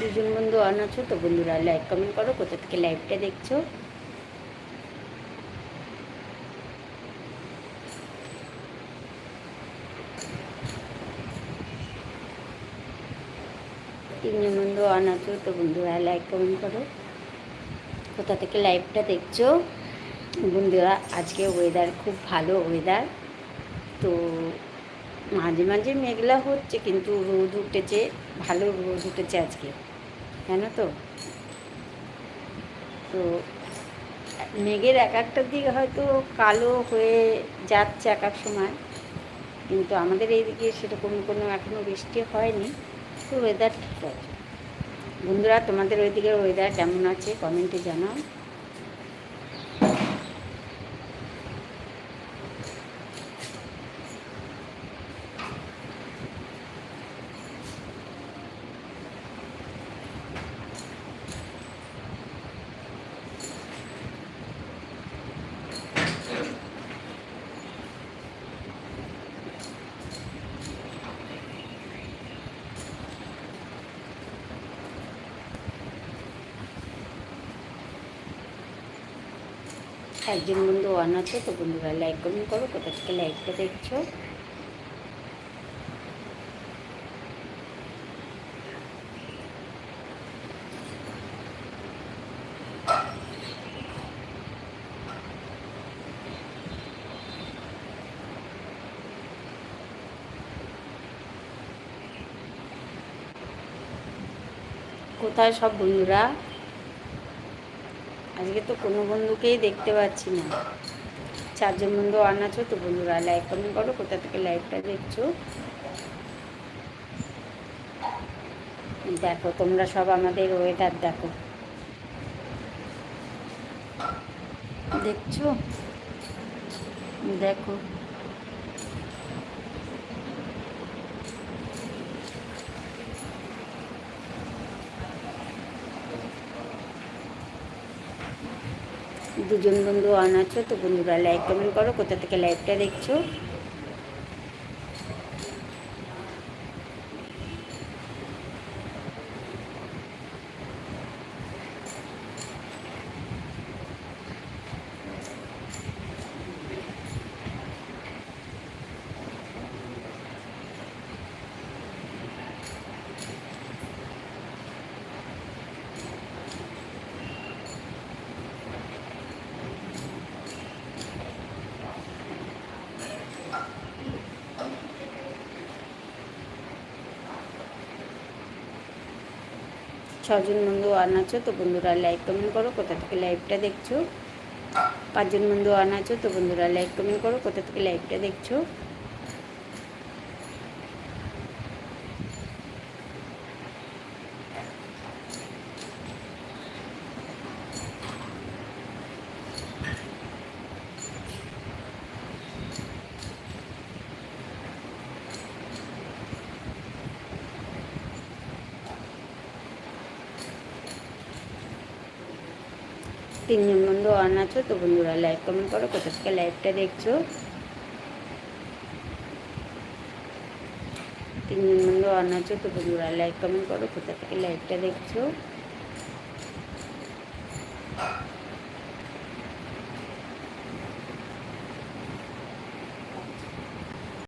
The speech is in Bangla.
দুজন বন্ধু অন আছো, তো বন্ধুরা লাইক কমেন্ট করো, কোথা থেকে লাইভটা দেখছ? তিনজন বন্ধু অন আছো, তো বন্ধুরা লাইক কমেন্ট করো। কোথা থেকে লাইভটা দেখছ? বন্ধুরা, আজকে ওয়েদার খুব ভালো ওয়েদার তো মাঝে মাঝে মেঘলা হচ্ছে, কিন্তু রোদ উঠেছে, ভালো রোদ উঠেছে আজকে জানো তো? তো মেঘের এক একটা দিক হয়তো কালো হয়ে যাচ্ছে এক এক সময়, কিন্তু আমাদের এইদিকে সেরকম কোনো এখনও বৃষ্টি হয়নি, তো ওয়েদার ঠিক আছে। বন্ধুরা, তোমাদের ওইদিকে ওয়েদার কেমন আছে? কমেন্টে জানাও। একজন বন্ধু অন আছে, তো বন্ধুরা লাইক কমেন্ট করো, কোথা থেকে লাইকটা দেখছ? কোথায় সব বন্ধুরা? আজকে তো কোনো বন্ধুকেই দেখতে পাচ্ছি না। চারজন বন্ধু অন তো বন্ধুরা লাইক কমেন্ট করো, কোথা থেকে লাইভটা দেখছ? দেখো, তোমরা সব আমাদের ওয়েদার দেখো। দেখছ? দেখো। দুজন বন্ধু অন আছো তো বন্ধুরা লাইক কমেন্ট করো কোথা থেকে লাইভটা দেখছ? ছজন বন্ধু অন তো বন্ধুরা লাইক কমেন্ট করো, কোথা থেকে লাইভটা দেখছ? পাঁচজন বন্ধু অন তো বন্ধুরা লাইক কমেন্ট করো, কোথা থেকে লাইভটা দেখছ? তিনজন বন্ধু অন আছো, তো বন্ধুরা লাইভ কমেন্ট করো, কোথা থেকে লাইভটা দেখছ? তিনজন বন্ধু অন আছো, তো বন্ধুরা লাইভ কমেন্ট করো, কোথা থেকে লাইভটা দেখছ?